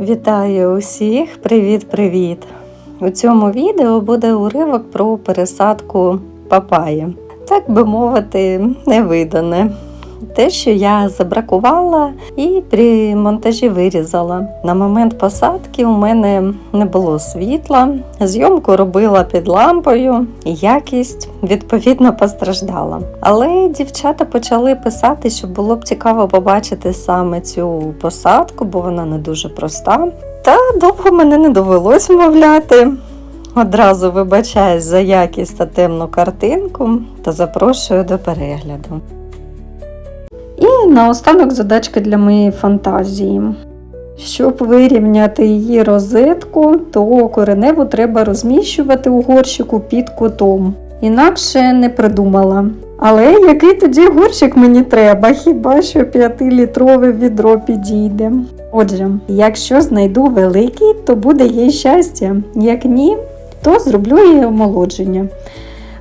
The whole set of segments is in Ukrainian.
Вітаю усіх! Привіт-привіт! У цьому відео буде уривок про пересадку папаї. Так би мовити, невидане. Те, що я забракувала і при монтажі вирізала. На момент посадки у мене не було світла, зйомку робила під лампою, і якість відповідно постраждала. Але дівчата почали писати, що було б цікаво побачити саме цю посадку, бо вона не дуже проста. Та довго мене не довелось вмовляти. Одразу вибачаюсь за якість та темну картинку та запрошую до перегляду. Наостанок задачка для моєї фантазії. Щоб вирівняти її розетку, то кореневу треба розміщувати у горщику під кутом. Інакше не придумала. Але який тоді горщик мені треба? Хіба що 5-літрове відро підійде? Отже, якщо знайду великий, то буде їй щастя. Як ні, то зроблю її омолодження.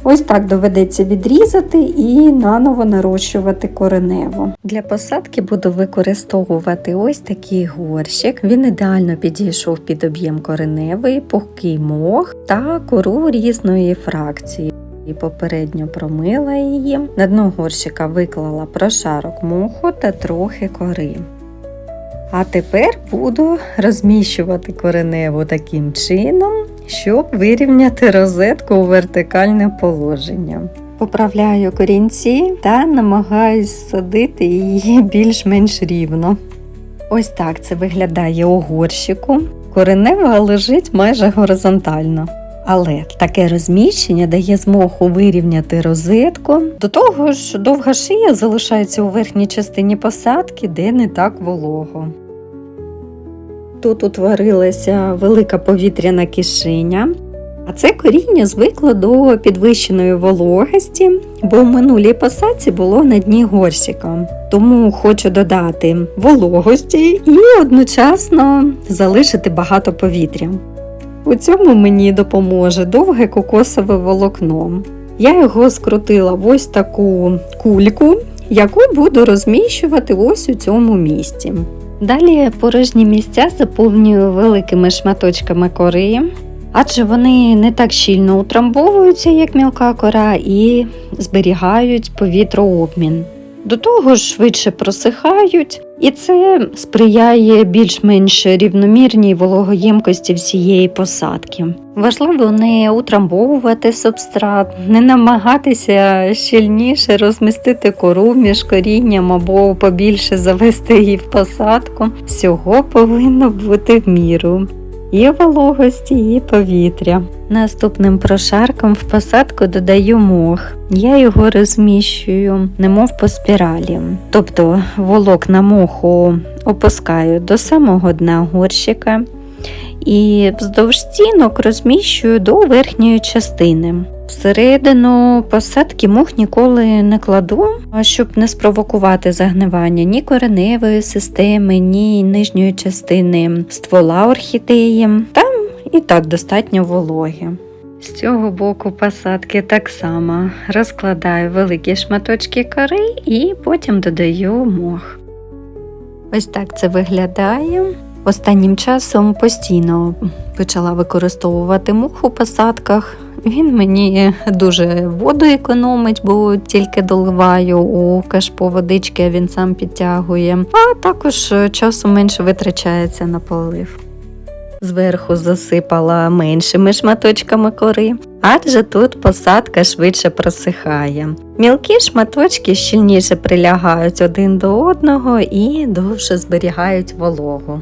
Ось так доведеться відрізати і наново нарощувати коренево. Для посадки буду використовувати ось такий горщик. Він ідеально підійшов під об'єм кореневий, пухкий мох та кору різної фракції. І попередньо промила її. На дно горщика виклала прошарок моху та трохи кори. А тепер буду розміщувати кореневу таким чином, щоб вирівняти розетку у вертикальне положення. Поправляю корінці та намагаюсь садити її більш-менш рівно. Ось так це виглядає у горщику. Коренева лежить майже горизонтально. Але таке розміщення дає змогу вирівняти розетку. До того ж, довга шия залишається у верхній частині посадки, де не так волого. Тут утворилася велика повітряна кишеня, а це коріння звикло до підвищеної вологості, бо в минулій посадці було на дні горщика. Тому хочу додати вологості і одночасно залишити багато повітря. У цьому мені допоможе довге кокосове волокно. Я його скрутила в ось таку кульку, яку буду розміщувати ось у цьому місці. Далі порожні місця заповнюю великими шматочками кори, адже вони не так щільно утрамбовуються, як мілка кора, і зберігають повітрообмін. До того ж швидше просихають, і це сприяє більш-менш рівномірній вологоємкості всієї посадки. Важливо не утрамбовувати субстрат, не намагатися щільніше розмістити кору між корінням або побільше завести її в посадку. Всього повинно бути в міру. І вологості, і повітря. Наступним прошарком в посадку додаю мох. Я його розміщую, немов по спіралі. Тобто волокна моху опускаю до самого дна горщика і вздовж стінок розміщую до верхньої частини. Всередину посадки мох ніколи не кладу, щоб не спровокувати загнивання ні кореневої системи, ні нижньої частини ствола орхідеї. Там і так достатньо вологи. З цього боку посадки так само розкладаю великі шматочки кори і потім додаю мох. Ось так це виглядає. Останнім часом постійно почала використовувати мух у посадках. Він мені дуже воду економить, бо тільки доливаю у кашпо водички, а він сам підтягує, а також часу менше витрачається на полив. Зверху засипала меншими шматочками кори, адже тут посадка швидше просихає. Мілкі шматочки щільніше прилягають один до одного і довше зберігають вологу.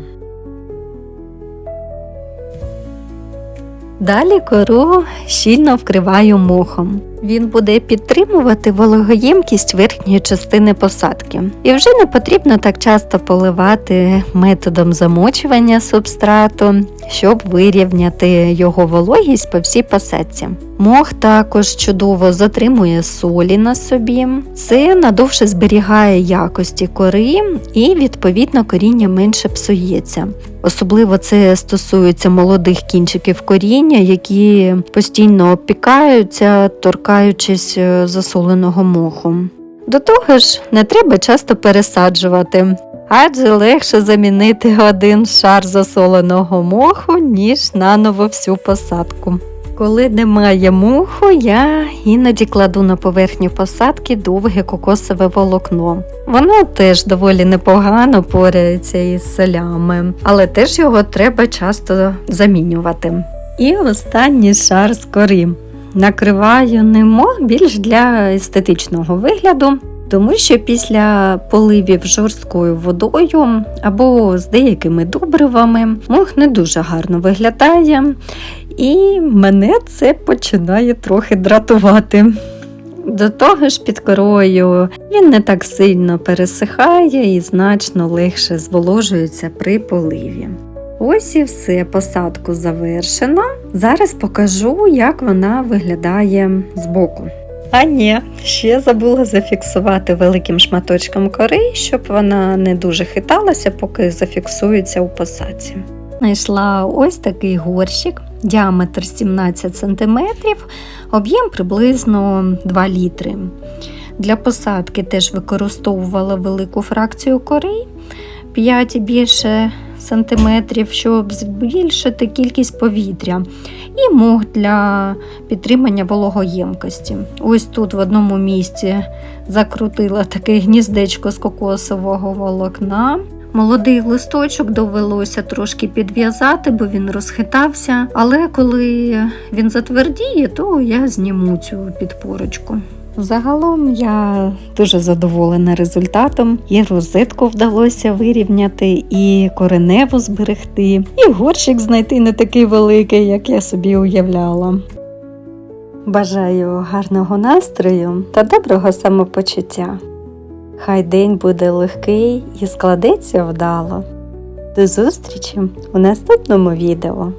Далі кору щільно вкриваю мохом. Він буде підтримувати вологоємкість верхньої частини посадки. І вже не потрібно так часто поливати методом замочування субстрату, щоб вирівняти його вологість по всій посадці. Мох також чудово затримує солі на собі, це надовше зберігає якості кори і, відповідно, коріння менше псується. Особливо це стосується молодих кінчиків коріння, які постійно опікаються, торкаючись е, засоленого моху. До того ж, не треба часто пересаджувати. Адже легше замінити один шар засоленого моху, ніж наново всю посадку. Коли немає муху, я іноді кладу на поверхню посадки довге кокосове волокно. Воно теж доволі непогано поряється із солями, але теж його треба часто замінювати. І останній шар з кори. Накриваю ним більш для естетичного вигляду, тому що після поливів жорсткою водою або з деякими добривами мох не дуже гарно виглядає, і мене це починає трохи дратувати. До того ж, під корою він не так сильно пересихає і значно легше зволожується при поливі. Ось і все, посадку завершено. Зараз покажу, як вона виглядає збоку. А ні, ще забула зафіксувати великим шматочком кори, щоб вона не дуже хиталася, поки зафіксується у посадці. Знайшла ось такий горщик, діаметр 17 см, об'єм приблизно 2 літри. Для посадки теж використовувала велику фракцію кори 5 і більше сантиметрів, щоб збільшити кількість повітря, і мох для підтримання вологоємкості. Ось тут в одному місці закрутила таке гніздечко з кокосового волокна. Молодий листочок довелося трошки підв'язати, бо він розхитався. Але коли він затвердіє, то я зніму цю підпорочку. Загалом я дуже задоволена результатом. І розетку вдалося вирівняти, і кореневу зберегти, і горщик знайти не такий великий, як я собі уявляла. Бажаю гарного настрою та доброго самопочуття. Хай день буде легкий і складеться вдало. До зустрічі у наступному відео.